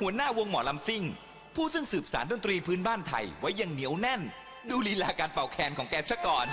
หัวหน้าวงหมอลำซิ่ง ผู้ซึ่งสืบสารดนตรีพื้นบ้านไทยไว้อย่างเหนียวแน่น ดูลีลาการเป่าแคนของแกซะก่อน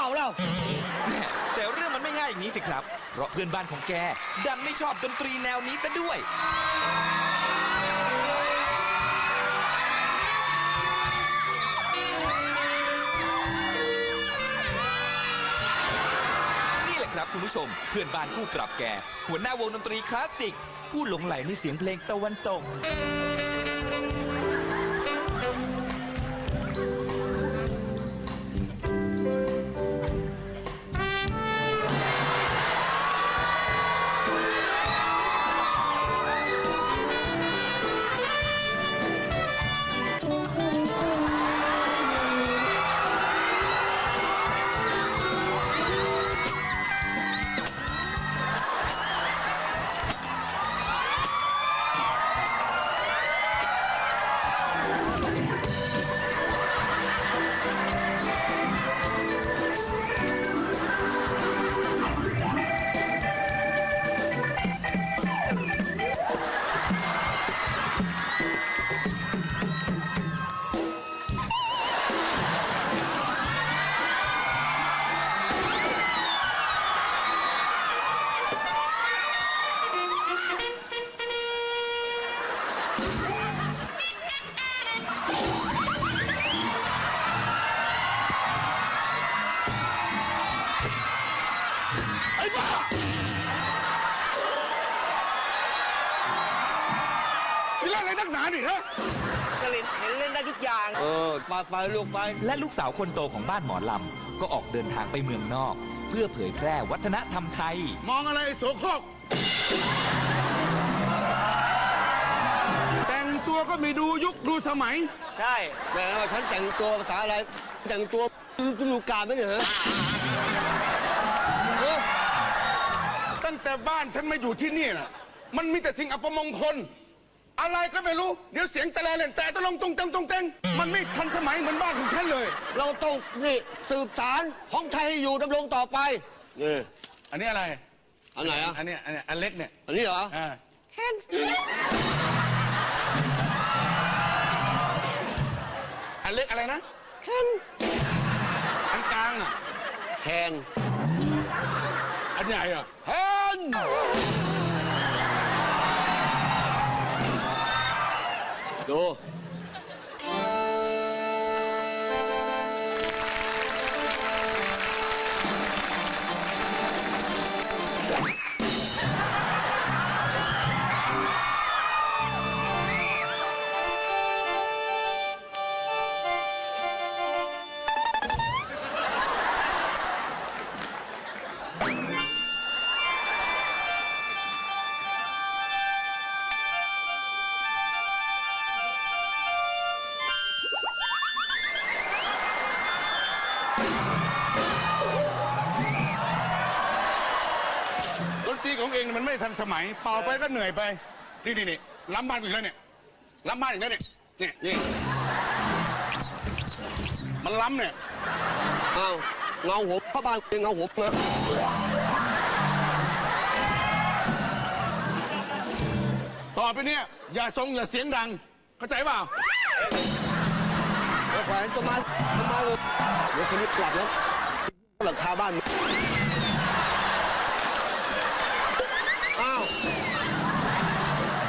ล่าเราแม่แต่เรื่องมันไม่ง่ายอย่างนี้สิครับ เพราะเพื่อนบ้านของแก ดันไม่ชอบดนตรีแนวนี้ซะด้วย นี่แหละครับคุณผู้ชม เพื่อนบ้านคู่ปรับแก หัวหน้าวงดนตรีคลาสสิก ผู้หลงไหลในเสียงเพลงตะวันตก นักหนานี่ฮะก็เล่นเห็นเล่นได้ทุกอย่าง เออไปไปลูกไป และลูกสาวคนโตของบ้านหมอลำ ก็ออกเดินทางไปเมืองนอก เพื่อเผยแพร่วัฒนธรรมไทย มองอะไรไอ้โสโครกแต่งตัวก็มีดูยุคดูสมัย ใช่ แหมว่าฉันแต่งตัวภาษาอะไร แต่งตัวฤดูกาลไหมเนี่ยเหรอเออตั้งแต่บ้านฉันมาอยู่ที่นี่น่ะมันมีแต่สิ่งอัปมงคล อะไรก็ไม่รู้ เดี๋ยวเสียงแต่แลเล่นแต่ตะลงตรงเต็งตรงเต็งมันไม่ทันสมัยเหมือนบ้านของฉันเลย เราต้องนี่สืบสารของไทยให้อยู่ดำรงต่อไปนี่อันนี้อะไร อันไหนอะอันเนี้ยอันเนี้ยอันเล็กเนี่ยอันนี้เหรออ่าอันเล็กอะไรนะแคนอันกลางอะแคนอันใหญ่อะแคน ดู ดนตรีของเองมันไม่ทันสมัย เป่าไปก็เหนื่อยไป นี่นี่นี่ล้ำบ้านกูอีกแล้วเนี่ยล้ำบ้านอีกแล้วเนี่ยเนี่ยนี่มันล้ำเนี่ยอ้าวเงาหัวพ่อบ้านเป็นเงาหัวนะต่อไปเนี่ยอย่าทรงอย่าเสียงดัง เข้าใจเปล่าแล้วแขวนต้นไม้ต้นไม้เลยเดี๋ยวคนนี้กลับแล้วหลังคาบ้าน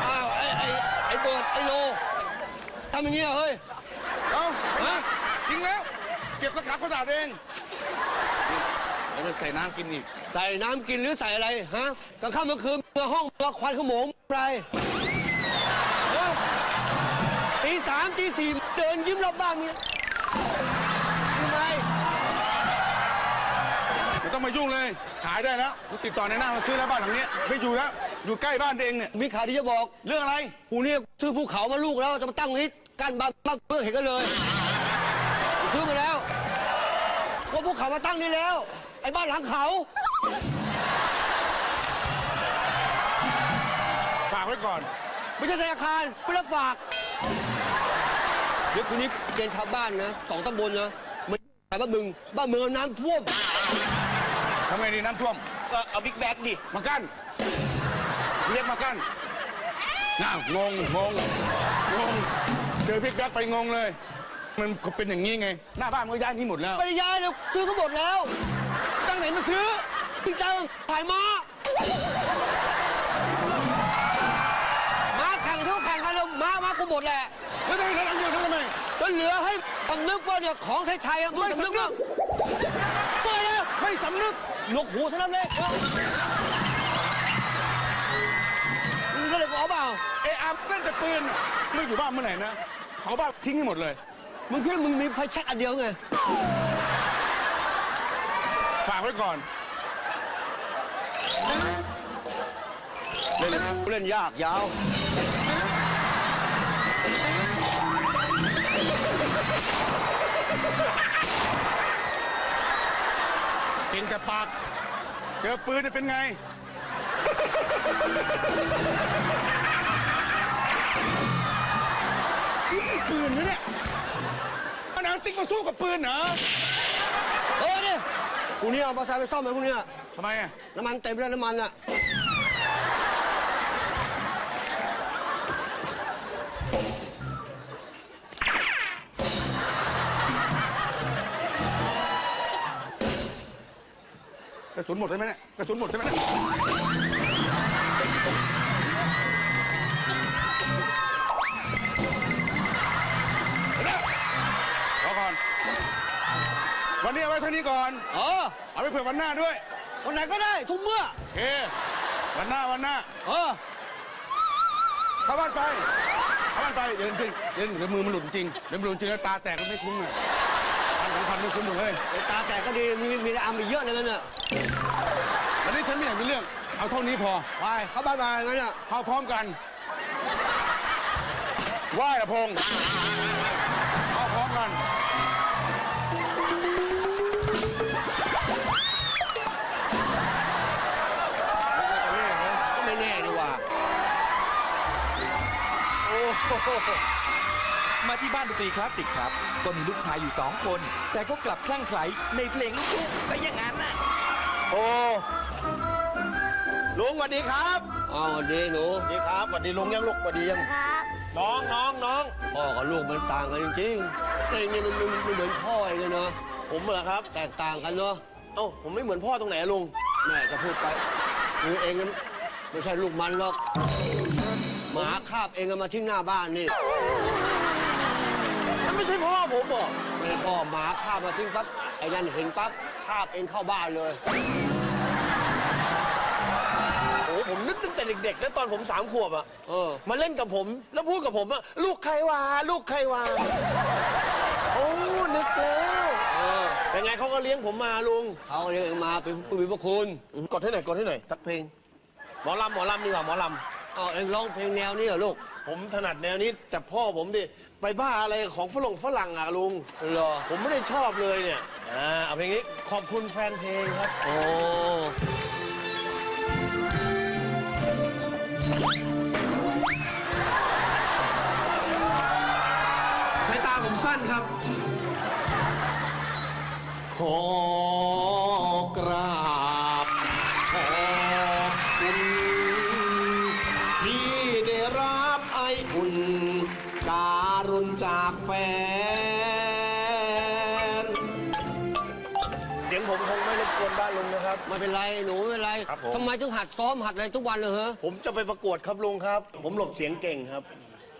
อาไอ้ไอ้ไอ้เบิร์ดไอ้โลทำอย่างเงี้ยเฮ้ย เอาฮะ ทิ้งแล้ว เก็บกระถางกระดาษเองแล้วจะใส่น้ำกินอีก ใส่น้ำกินหรือใส่อะไรฮะกลางค่ำกลางคืนเมื่อห้องเมื่อควันขโมงไปตีสามตีสี่เดินยิ้มรอบบ้านนี่ทำไมไม่ต้องมายุ่งเลย ขายได้แล้วติดต่อในหน้ามาซื้อแล้วบ้านหลังนี้ไม่อยู่แล้ว อยู่ใกล้บ้านเองเนี่ยมีข่าวที่จะบอกเรื่องอะไรกูเนี่ยซื้อภูเขามาลูกแล้วจะมาตั้งนี้กั้นบ้านบ้านเพื่อเห็นกันเลยกูซื้อมาแล้วก็ภูเขามาตั้งนี่แล้ว ไอ้บ้านหลังเขาฝากไว้ก่อน ไม่ใช่ธนาคารไม่รับฝากเดี๋ยวคืนนี้เกณฑ์ชาวบ้านนะสองตำบลนะมันแต่บ้านมึงบ้านเมืองน้ำท่วมทำไงดีน้ำท่วมก็เอาบิ๊กแบ็กดิมากั้น เรียกมากั้นน้างงงงงงเจอพี่แก๊กไปงงเลย มันเป็นอย่างนี้ไง หน้าบ้านมันก็ย้ายนี้หมดแล้วไปริยายเนี่ยซื้อเขาหมดแล้ว ตั้งไหนมาซื้อพี่จ้างถ่ายม้าม้าแข่งเท่าแข่งกันแล้วม้าม้ากูหมดแหละแล้วทำไมเรอยู่ทำไมจนเหลือให้สำนึกว่าเนี่ยของไทยๆอะมึงไม่สำนึกนึบ้างเปิดเลยไม่สำนึกหนวกหูเท่านั้นเลยมึงก็เลย เปล่าเออามเล่นแต่ปืนน่ะไม่อยู่บ้านเมื่อไหร่นะเขาบ้านทิ้งให้หมดเลย มึงคิดว่ามึงมีไฟแช็กอันเดียวไงฝากไว้ก่อน เล่นเล่นยากยาวเก่งแต่ปากเจอปืนเนี่ยเป็นไง ปืนนะเนี่ยมันหนังติ๊กมาสู้กับปืนเหรอเออเนี่ยกูเนี่ยเอามอเตอร์ไซค์ไปซ่อมเลยพวกเนี้ยทำไมอะน้ำมันเต็มแล้วน้ำมันอะกระสุนหมดใช่ไหมเนี่ยกระสุนหมดใช่ไหมเนี่ย วันนี้เอาไว้เท่านี้ก่อน เออเอาไปเผื่อวันหน้าด้วยวันไหนก็ได้ทุกเมื่อ โอเควันหน้าวันหน้าเออเข้าบ้านไปเข้าบ้านไปเดี๋ยวจริงเดี๋ยวเดี๋ยวมือมันหลุดจริงเดี๋ยวมันหลุดจริงแล้วตาแตกก็ไม่คุ้มอะพันสองพันไม่คุ้มหมดเลยไอ้ตาแตกก็ดีมีมีอะไรอาร์มอีกเยอะเลยกันน่ะวันนี้ฉันไม่อยากมีเรื่องเอาเท่านี้พอไปเข้าบ้านมาอย่างนั้นน่ะเข้าพร้อมกันไหว้อะพงษ์ มาที่บ้านดนตรีคลาสสิกครับ ก็มีลูกชายอยู่สองคน แต่ก็กลับคลั่งไคล้ในเพลงลูกทุ่งซะอย่างนั้นน่ะโอ้ลุงสวัสดีครับเอาดีหนูสวัสดีครับสวัสดีลุงยังลูกสวัสดียังน้องน้องน้องพ่อกับลูกมันต่างกันจริงๆเองนี่มันมันมันเหมือนพ่อเองเลยเนาะผมเหรอครับ แตกต่างกันเนาะเอ้าผมไม่เหมือนพ่อตรงไหนอะลุงแม่จะพูดไปคือเองนั้นไม่ใช่ลูกมันหรอกห มาคาบเองเอามาทิ้งหน้าบ้านนี่มันไม่ใช่พ่อผมบอกไม่ได้พ่อหมาคาบมาทิ้งปั๊บไอ้นั่นเห็นปั๊บคาบเองเข้าบ้านเลยโอ้ผมนึกตั้งแต่เด็กๆแล้วตอนผมสามขวบอะเออ มาเล่นกับผมแล้วพูดกับผมอะลูกใครวะลูกใครวะโอ้นึกแล้วเออเป็นไงเขาก็เลี้ยงผมมาลุงเขาเรียกเองมาเป็นผู้มีพระคุณกดให้หน่อยกดให้หน่อยสักเพลงหมอลำหมอลำดีกว่าหมอลเอาเองร้องเพลงแนวนี้เหรอลูกำผมถนัดแนวนี้แต่พ่อผมดิ ไปบ้าอะไรของฝรั่งฝรั่งอะลุง เหรอผมไม่ได้ชอบเลยเนี่ย อ่า เอาเพลงนี้ขอบคุณแฟนเพลงครับ โอ้สายตาผมสั้นครับ ขอ การุณจากแฟน เสียงผมคงไม่รบกวนบ้านลุงนะครับ ไม่เป็นไรหนูไม่เป็นไรครับผม ทำไมถึงหัดซ้อมหัดอะไรทุกวันเลยเหรอผมจะไปประกวดครับลุงครับ ผมหลบเสียงเก่งครับ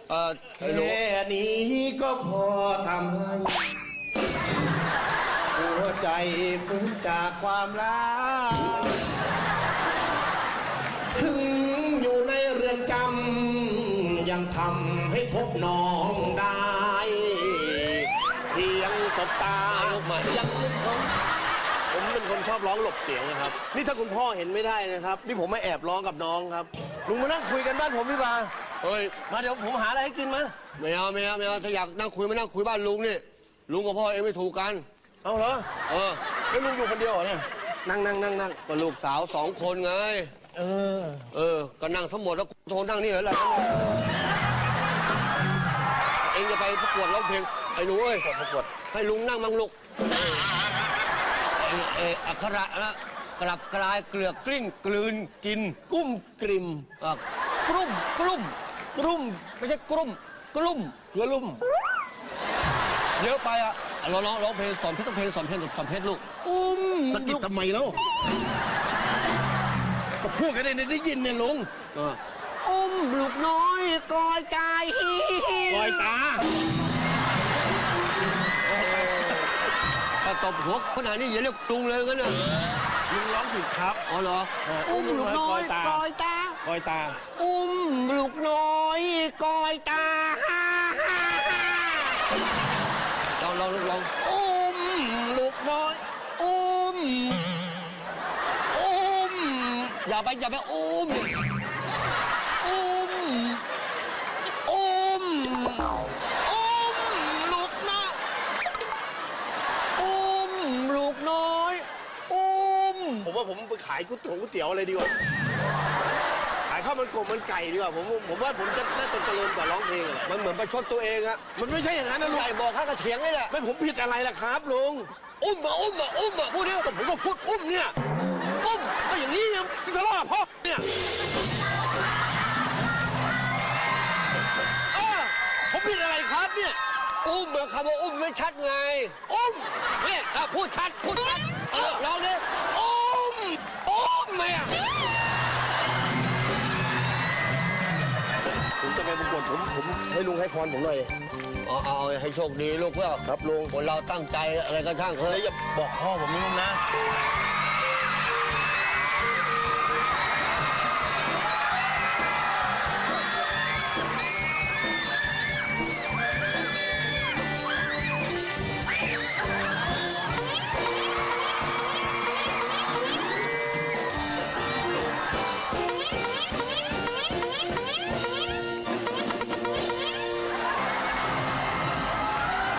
เเออไอ้หนูแค่นี้ก็พอทำให้หัวใจฟื้นจากความรักถึงอยู่ในเรือนจำ ยังทำให้พบน้องได้เพียงสบตายังนึกถึงผมเป็นคนชอบร้องหลบเสียงนะครับ นี่ถ้าคุณพ่อเห็นไม่ได้นะครับ นี่ผมไม่แอบร้องกับน้องครับ ลุงมานั่งคุยกันบ้านผมดีกว่าเฮ้ยมาเดี๋ยวผมหาอะไรให้กินมาไม่เอาไม่เอาไม่เอาถ้าอยากนั่งคุยมานั่งคุยบ้านลุงนี่ลุงกับพ่อเองไม่ถูกกัน เอาเหรอเออแล้วลุงอยู่คนเดียวเหรอเนี่ยนั่งนั่งนั่งนั่งก็ลูกสาวสองคนไง เออ เออ ก็นั่งสมหมดแล้วกูโทรนั่งนี่เหรอล่ะเองจะไปประกวดร้องเพลงไอ้หนูเอ้ยประกวดให้ลุงนั่งมั่งลูกเอเอออักขระนะกลับกลายเกลือกกลิ้งกลืนกินกุ้มกริมอะกลุ่มกลุ่มกรุ่มไม่ใช่กลุ่มกลุ่มกระลุ่มเยอะไปอะอะร้องร้องร้องเพลงสอนเพชรต้องเพลงสอนเพลงสอนเพชรลูกอุ้มสะกิดทำไมแล้วก็พูดกันได้ได้ยินเนี่ยลุง เออ อุ้มลูกน้อยกอยกายปล่อยตาถ้าตบหัวขนาดนี้อย่าเรียกลุงเลยงั้นน่ะลุงร้องผิดครับ อ๋อเหรอเอออุ้อุ้มมลูลูกกน้น้ออยยกกออยยตาตาปล่อยตา อุ้มลูกน้อยกอยตาลองลองลองอุ้มลูกน้อย อุ้ม อุ้ม อย่าไปอย่าไปอุ้มอุ้ม อุ้ม อุ้มลูกน้อยอุ้มลูกน้อย อุ้ม ผมว่าผมไปขายก๋วยเตี๋ยวก๋วยเตี๋ยวอะไรดีกว่า ขายข้าวมันกบมันไก่ดีกว่า ผมผมว่าผมจะน่าจะเจริญกว่าร้องเพลงอะแหละมันเหมือนประชดตัวเองอะมันไม่ใช่อย่างนั้นนะลุงไก่บอกข้ากระเถียงนี่แหละ ไม่ผมผิดอะไรล่ะครับลุง อุ้มอะอุ้มอะอุ้มอะพูดดิก็ผมก็พูดอุ้มเนี่ย อุ้มก็อย่างนี้เนี่ยทะเลาะกับพ่อเนี่ย เนี่ยอุ้มเหมือนคำว่าอุ้มไม่ชัดไง อุ้มเนี่ยอะพูดชัดพูดชัดเออลองดิอุ้มอุ้มไหมอะผมจะไปประกวดผมผมให้ลุงให้พรผมหน่อยเอาเอาให้โชคดีลูกเพื่อครับลุงคนเราตั้งใจอะไรก็ช่างเถแล้วอะอย่าบอกพ่อผมนะลุงนะ